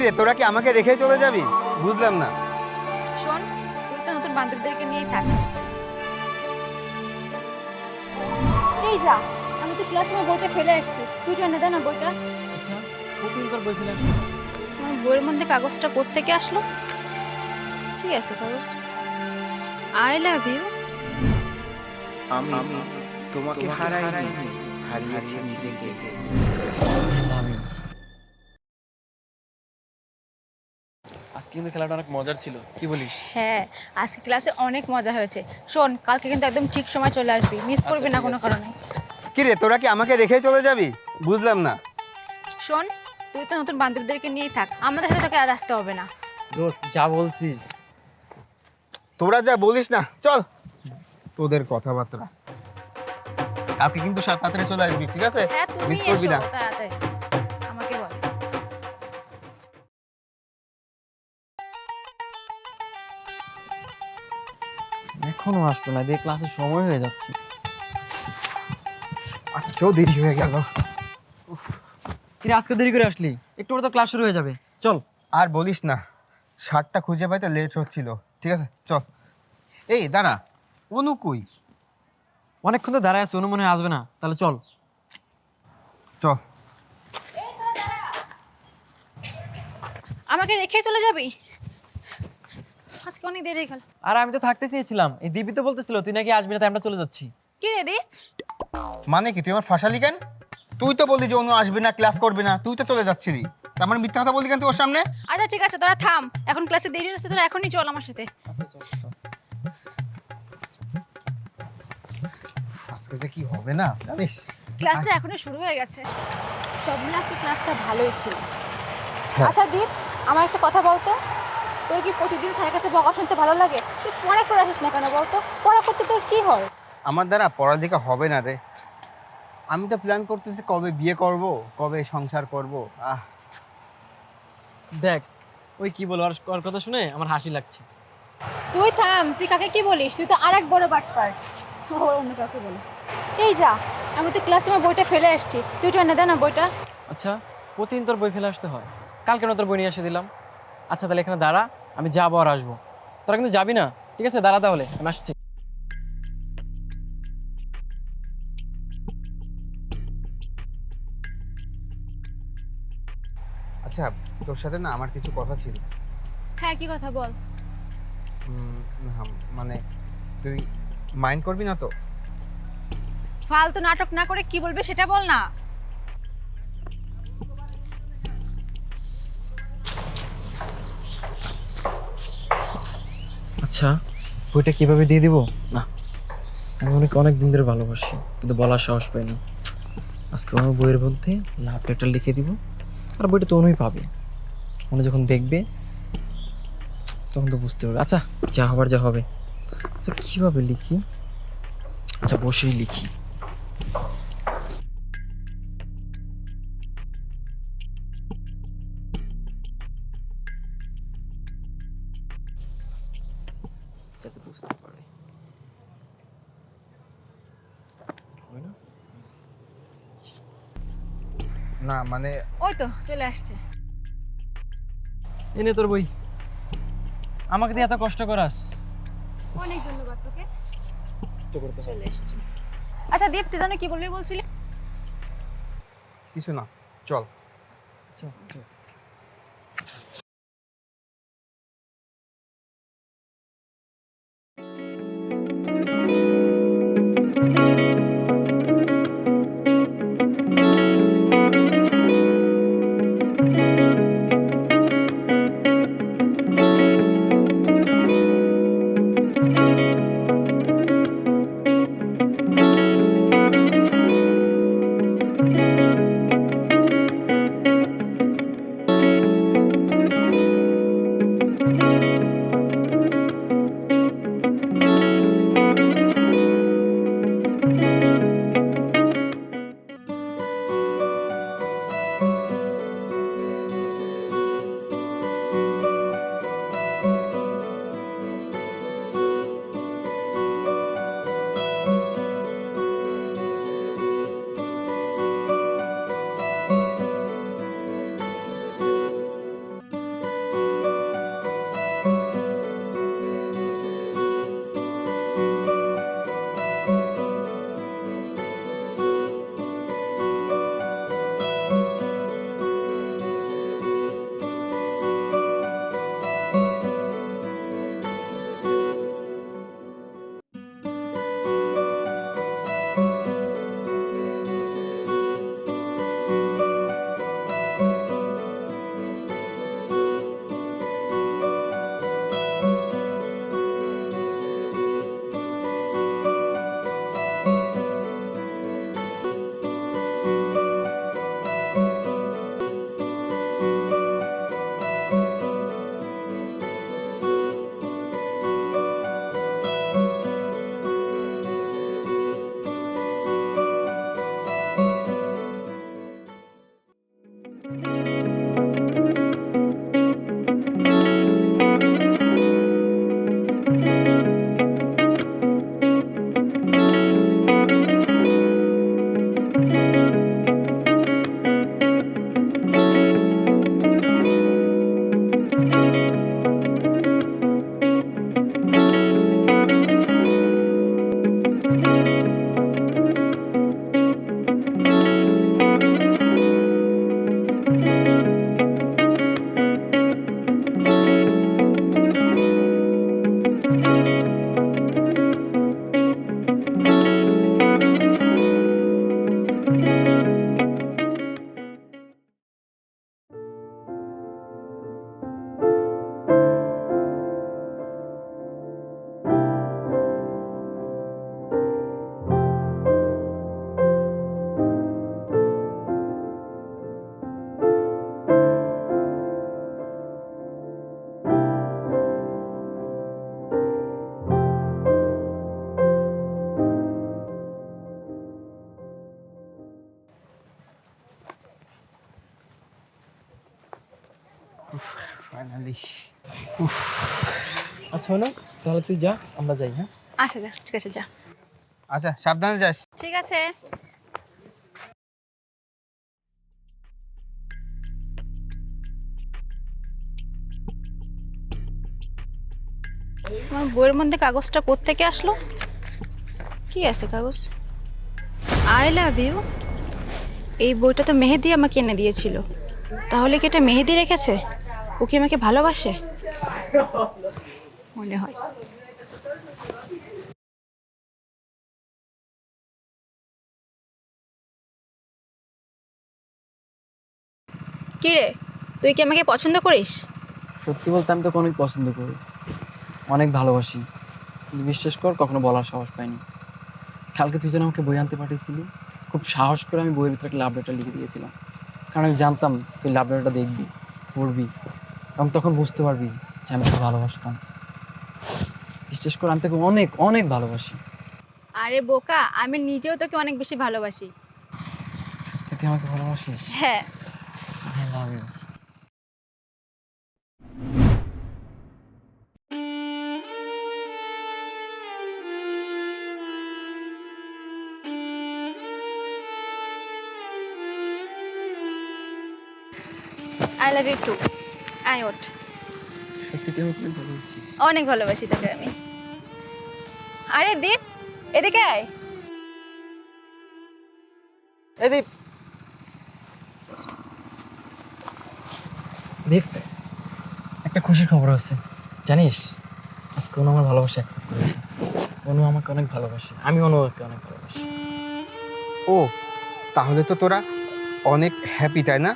রে তোরা কি আমাকে রেখে চলে যাবি? বুঝলাম না। শোন তুই তো নতুন বান্ধবীদেরকে নিয়েই থাক। এই যা আমি তো ক্লাসে আমার বইটা ফেলে আসছি। তুই জানে দে না বইটা। আচ্ছা তোর বই ফেলে আমার বইয়ের মধ্যে কাগজটা কোত্থেকে আসলো? কি আছে কাগজ? আই লাভ ইউ আমি তোমাকে হারাইনি হারিয়েছি নিজেকে। আজকে কিন্তু খেলাটা অনেক মজার ছিল। কি বলিস? হ্যাঁ আজকে ক্লাসে অনেক মজা হয়েছে। শোন কালকে কিন্তু একদম ঠিক সময় চলে আসবি। মিস করবি না কোনো কারণে। কি রে তোরা কি আমাকে রেখে চলে যাবি? বুঝলাম না। শোন তুই তো নতুন বান্ধবীদেরকে নিয়েই থাক। আমাদের সাথে তোকে আর আসতে হবে না। দোস্ত যা বলছিস। তোরা যা বলিস না চল। তোদের কথাবার্তা। কালকে কিন্তু সাত তাড়াতাড়ি চলে আসবি ঠিক আছে? হ্যাঁ তুমি মিস করবি এসো না। তাড়াতাড়ি। এখনও আসতো না দিয়ে ক্লাসের সময় হয়ে যাচ্ছে। আজকেও দেরি হয়ে গেল। কিরে আজকে দেরি করে আসলি? একটু পরে তো ক্লাস শুরু হয়ে যাবে। চল। আর বলিস না শার্টটা খুঁজে পাইতে লেট হচ্ছিল। ঠিক আছে চল। এই দাঁড়া অনু কই? অনেকক্ষণ তো দাঁড়ায় আছে অনু মনে হয় আসবে না। তাহলে চল। চল আমাকে রেখে চলে যাবি? আজকে অনেক দেরি হয়ে গেল। আর আমি তো থাকতে চেয়েছিলাম। এই দিবি তো বলতেছিল তুই নাকি আসবি না তাই আমরা চলে যাচ্ছি। কি রে দীপ? মানে কি তুই আমার ফাঁসালি কেন? তুই তো বললি যে অনু আসবে না ক্লাস করবে না তুই তো চলে যাচ্ছিলি। তার মানে মিথ্যা কথা বললি কেন তুই ওর সামনে? আচ্ছা ঠিক আছে তোরা থাম। এখন ক্লাসে দেরি হচ্ছে তোরা এখনই চল আমার সাথে। আজকে যে কি হবে না জানিস? ক্লাসটা এখনই শুরু হয়ে গেছে। সব মিলে আজকে ক্লাসটা ভালোই ছিল। হ্যাঁ। আচ্ছা দীপ আমার একটা কথা বলতো? তোর কি প্রতিদিন স্যারের কাছে বকা শুনতে ভালো লাগে? তুই পড়া করে আসিস না কেন বলতো? পড়া করতে তোর কি হয়? আমার দ্বারা পড়ালেখা হবে না রে। আমি তো প্ল্যান করতেছি কবে বিয়ে করব কবে সংসার করব। আহ। দেখ ওই কি বলব আর ওর কথা শুনে আমার হাসি লাগছে। তুই থাম তুই কাকে কি বলিস? তুই তো আরেক বড় বাটপার। ও অন্য কাকে বলে এই যা আমি তো ক্লাসে আমার বইটা ফেলে আসছি। তুই জানে দে না বইটা। আচ্ছা প্রতিদিন তোর বই ফেলে আসতে হয়। কাল কেন তোর বই নিয়ে এসে দিলাম। আচ্ছা তাহলে এখানে দাঁড়া। আমি যাব আর আসব। তোরা কিন্তু যাবি না ঠিক আছে? দাঁড়া তাহলে আমি আসছি। আচ্ছা তোর সাথে না আমার কিছু কথা ছিল। হ্যাঁ কি কথা বল। উম, মানে তুই মাইন্ড করবি না তো? ফালতু নাটক না করে কি বলবে সেটা বল না। আচ্ছা। বইটা কীভাবে দিয়ে দিব? না। আমি অনেক অনেক দিন ধরে ভালোবাসি কিন্তু বলার সাহস পাইনি আজকে আমার বইয়ের মধ্যে লাভ লেটার লিখে দিব। আর বইটা তো অনুই পাবে। উনি যখন দেখবে তখন তো বুঝতে পারবে। আচ্ছা যা হবার যা হবে। আচ্ছা কীভাবে লিখি? আচ্ছা বসেই লিখি। যাতে বুঝতে পারে। না? না মানে ওই তো চলে আসছে। এনে তোর বই। আমাকে দিয়ে এত কষ্ট করাস। অনেক ধন্যবাদ তোকে। চলে এসছে আচ্ছা দীপ তুই জানো কি বলবি বলছিলি? কিছু না চল চল, হলো তাহলে তুই যা আমরা যাই হ্যাঁ? আচ্ছা যা ঠিক আছে যা। আচ্ছা সাবধানে যাস। ঠিক আছে। আমার বইয়ের মধ্যে কাগজটা কোত্থেকে আসলো? কি আছে কাগজ? আই লাভ ইউ এই বইটা তো মেহেদি আমাকে এনে দিয়েছিল। তাহলে কি এটা মেহেদি রেখেছে? ও কি আমাকে ভালোবাসে? মনে হয়। কি রে? তুই কি আমাকে পছন্দ করিস? সত্যি বলতে আমি তোকে অনেক পছন্দ করি অনেক ভালোবাসি। কিন্তু বিশ্বাস কর কখনো বলার সাহস পাইনি। কালকে তুই যেন আমাকে বই আনতে পাঠিয়েছিলি খুব সাহস করে আমি বইয়ের ভিতরে একটা লাভ লেটার লিখে দিয়েছিলাম। কারণ আমি জানতাম তুই লাভ লেটারটা দেখবি পড়বি এবং তখন বুঝতে পারবি যে আমি তোকে ভালোবাসতাম। বিশ্বাস কর আমি তোকে অনেক অনেক ভালোবাসি। আরে বোকা আমি নিজেও তোকে অনেক বেশি ভালোবাসি। তুই আমাকে ভালোবাসিস? হ্যাঁ। I love you. I love you too I ওট সত্যি অনেক ভালোবাসি তোকে আমি। আরে দীপ এদিকে আয়। এই দীপ। দীপ একটা খুশির খবর আছে। জানিস আজকে অনু আমার ভালোবাসা অ্যাকসেপ্ট করেছে। অনু আমাকে অনেক ভালোবাসে আমি অনুকে অনেক ভালোবাসি। ও তাহলে তো তোরা অনেক হ্যাপি তাই না?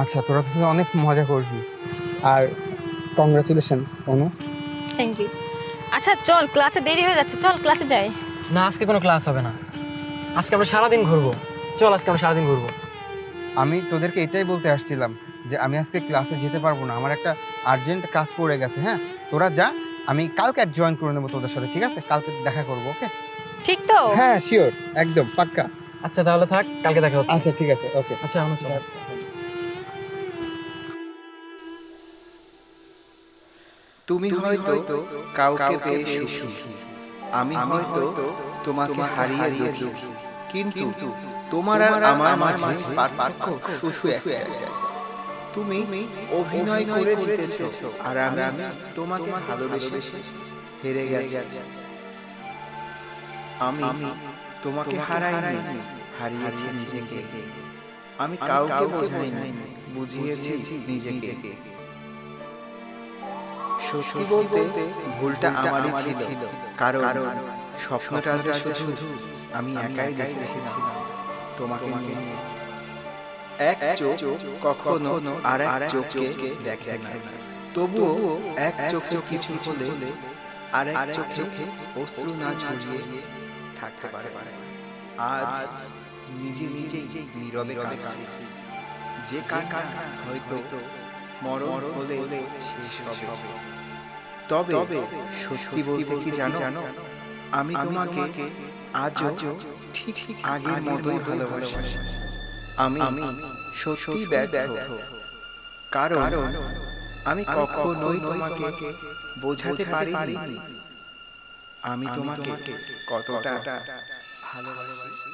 আচ্ছা তোরা তো অনেক মজা করবি। আর কংগ্রাচুলেশন অনু। থ্যাংক ইউ আচ্ছা চল ক্লাসে দেরি হয়ে যাচ্ছে চল ক্লাসে যাই। না আজকে কোনো ক্লাস হবে না। আজকে আমরা সারাদিন ঘুরবো। চল আজকে আমরা সারাদিন ঘুরবো। আমি তোদেরকে এটাই বলতে আসছিলাম যে আমি আজকে ক্লাসে যেতে পারব না। আমার একটা আর্জেন্ট কাজ পড়ে গেছে হ্যাঁ? তোরা যা আমি কালকে জয়েন করে নেব তোদের সাথে ঠিক আছে? কালকে দেখা করব ওকে? ঠিক তো? হ্যাঁ শিওর একদম পাক্কা। আচ্ছা তাহলে থাক কালকে দেখা হচ্ছে। আচ্ছা ঠিক আছে ওকে। আচ্ছা অনু চল। তুমি হয়তো কাউকে পেয়ে সুখী আমি হয়তো তোমাকে হারিয়ে দুঃখী। কিন্তু তোমার আর আমার মাঝে পার্থক্য শুধু তুমি অভিনয় করে জিতেছো। আর আমি তোমাকে ভালোবেসে হেরে গেছি। আমি তোমাকে হারাইনি হারিয়েছি নিজেকে। আমি কাউকে বোঝাইনি বুঝিয়েছি নিজেকে। সত্যি বলতে ভুলটা আমারই ছিল। কারণ স্বপ্নটা শুধু আমি একাই দেখেছিলাম। তোমাকে নিয়ে এক চোখ কখনো আর এক চোখকে দেখে না। তবুও এক চোখে কিছু হলে আর এক চোখে অশ্রু না ঝরিয়ে থাকতে পারে। আজ নিজে নিজেই নীরবে কাঁদছি। যে কান্না হয়তো মরণ হলে শেষ হবে। তবে সত্যি বলতে কি জানো? আমি তোমাকে আজও ঠিক ঠিক আগের মতোই ভালোবাসি। আমি সত্যি ব্যর্থ। কারণ আমি কখনোই তোমাকে বোঝাতে পারিনি। আমি তোমাকে কতটা ভালোবাসি।